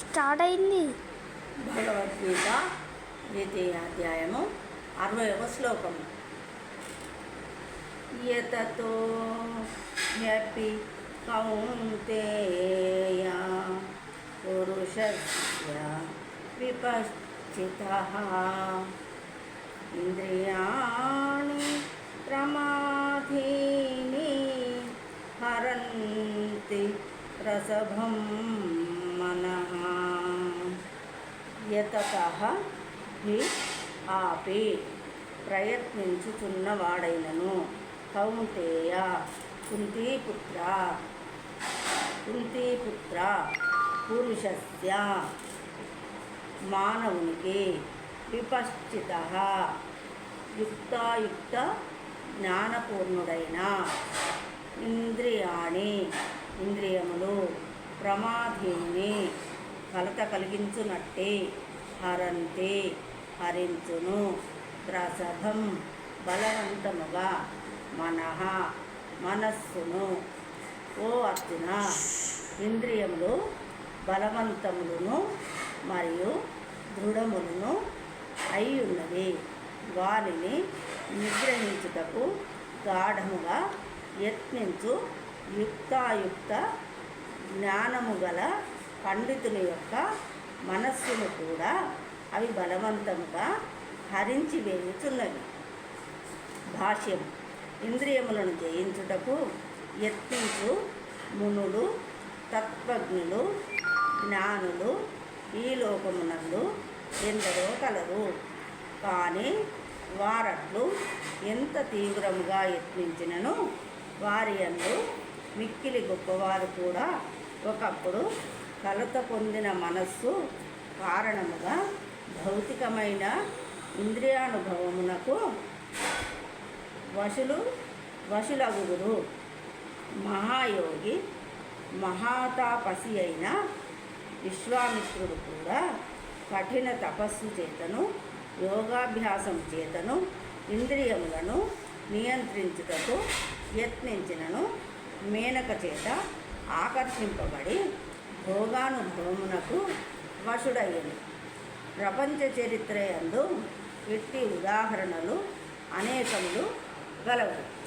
Start అయింది. భగవద్గీత ద్వితీయ అధ్యాయము అరవై ఒక శ్లోకము యతతో హ్యపి కౌంతేయ పురుషస్య విపశ్చిత. ఇంద్రియాణి ప్రమాధీని హరంతి ప్రసభం యతత హి ఆపి ప్రయత్నించుచున్నవాడైనను. కౌంతేయ కుంతీపుత్ర కుంతీపుత్ర పురుషస్య మానవునికి విపశ్చిత యుక్తాయుక్త జ్ఞానపూర్ణుడైన ఇంద్రియాణి ఇంద్రియములు ప్రమాధీని కలత కలిగించునట్టే. హరంతే హరించును. ప్రసభం బలవంతముగా మనః మనస్సును. ఓ అర్జున ఇంద్రియములు బలవంతములను మరియు దృఢములను అయి ఉన్నది వారిని నిగ్రహించుటకు గాఢముగా యత్నించు యుక్తాయుక్త జ్ఞానము గల పండితుని యొక్క మనస్సును కూడా అవి బలవంతముగా హరించి వేయుచున్నవి. భాష్యం. ఇంద్రియములను జయించుటకు యత్నించు మునులు తత్వజ్ఞులు జ్ఞానులు ఈ లోకమునందు ఎందరో కలరు. కానీ వారట్లు ఎంత తీవ్రముగా యత్నించినను వారి అందు మిక్కిలి గొప్పవారు కూడా ఒకప్పుడు కలత పొందిన మనస్సు కారణముగా భౌతికమైన ఇంద్రియానుభవమునకు వశులు వశులగురు మహాయోగి మహాతాపసి అయిన విశ్వామిత్రుడు కూడా కఠిన తపస్సు చేతను యోగాభ్యాసం చేతను ఇంద్రియములను నియంత్రించుటకు యత్నించినను. మేనక చేత ఆకర్షింపబడి భోగానుభవమునకు వశుడయ్యను. ప్రపంచ చరిత్రయందు ఇట్టి ఉదాహరణలు అనేకములు గలవు.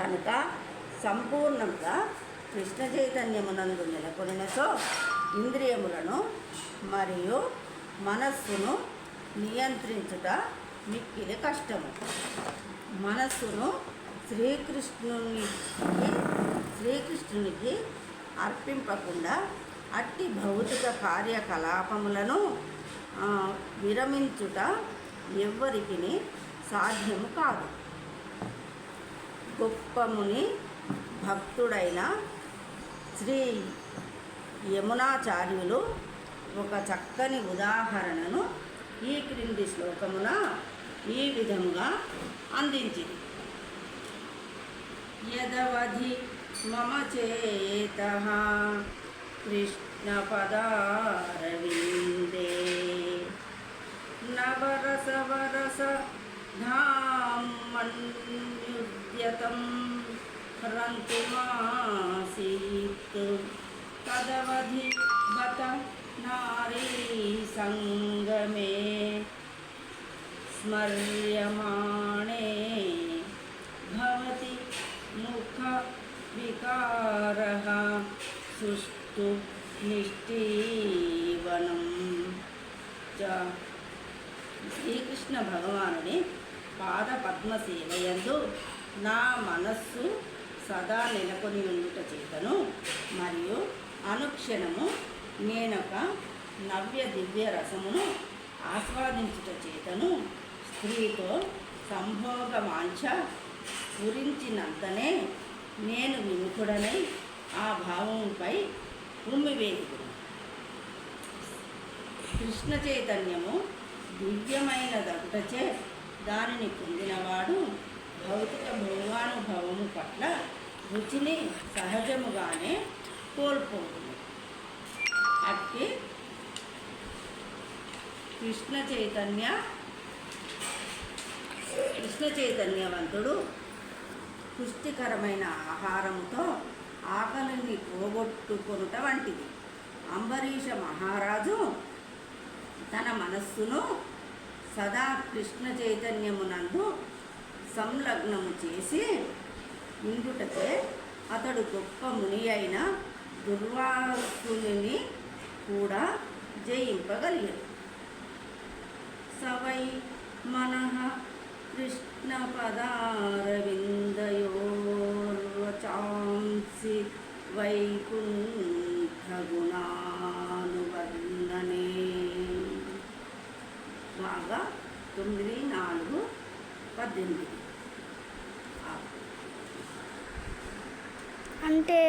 కనుక సంపూర్ణంగా కృష్ణ చైతన్యమునందు నెలకొనినతో ఇంద్రియములను మరియు మనస్సును నియంత్రించుట మిక్కిలి కష్టము. మనస్సును శ్రీకృష్ణునికి శ్రీకృష్ణునికి అర్పింపకుండా అట్టి భౌతిక కార్యకలాపములను విరమించుట ఎవ్వరికి సాధ్యము కాదు. గొప్పముని భక్తుడైన శ్రీ యమునాచార్యులు ఒక చక్కని ఉదాహరణను ఈ క్రింది శ్లోకమున ఈ విధముగా అందించింది యదవధి मम चेतः कृष्णपदारविन्दे। नवरसवरसधां मन्युद्यतं रन्तुमासीत् नारी संग नारीसङ्गमे स्मर्यमाणे भवति मुख వికారः సుష్టు నిష్ఠీవనం చ శ్రీకృష్ణ భగవానుని పాద పద్మ సేవయందు నా మనస్సు సదా నెలకొని ఉండుట చేతను మరియు అనుక్షణము నేనొక నవ్య దివ్య రసమును ఆస్వాదించుట చేతను స్త్రీతో సంభోగ మాంఛ గురించినంతనే నేను విముఖుడనై ఆ భావంపై ఉమ్మివేదుకును కృష్ణ చైతన్యము దివ్యమైన దగుటచే దానిని పొందినవాడు భౌతిక భోగానుభవము పట్ల రుచిని సహజముగానే కోల్పోతుంది అట్టి కృష్ణ చైతన్య కృష్ణ చైతన్యవంతుడు పుష్టికరమైన ఆహారముతో ఆకలిని పోగొట్టుకొనుట వంటిది. అంబరీష మహారాజు తన మనస్సును సదా కృష్ణ చైతన్యమునందు సంలగ్నము చేసి ఇందుటకే అతడు గొప్ప ముని అయిన దుర్వాసుని కూడా జయింపగలిగాడు సవై మన కృష్ణ పదారవిందయోర్వచాంసి వైకుంఠగుణానువర్ణనే బాగా తొమ్మిది నాలుగు పద్దెనిమిది. అంటే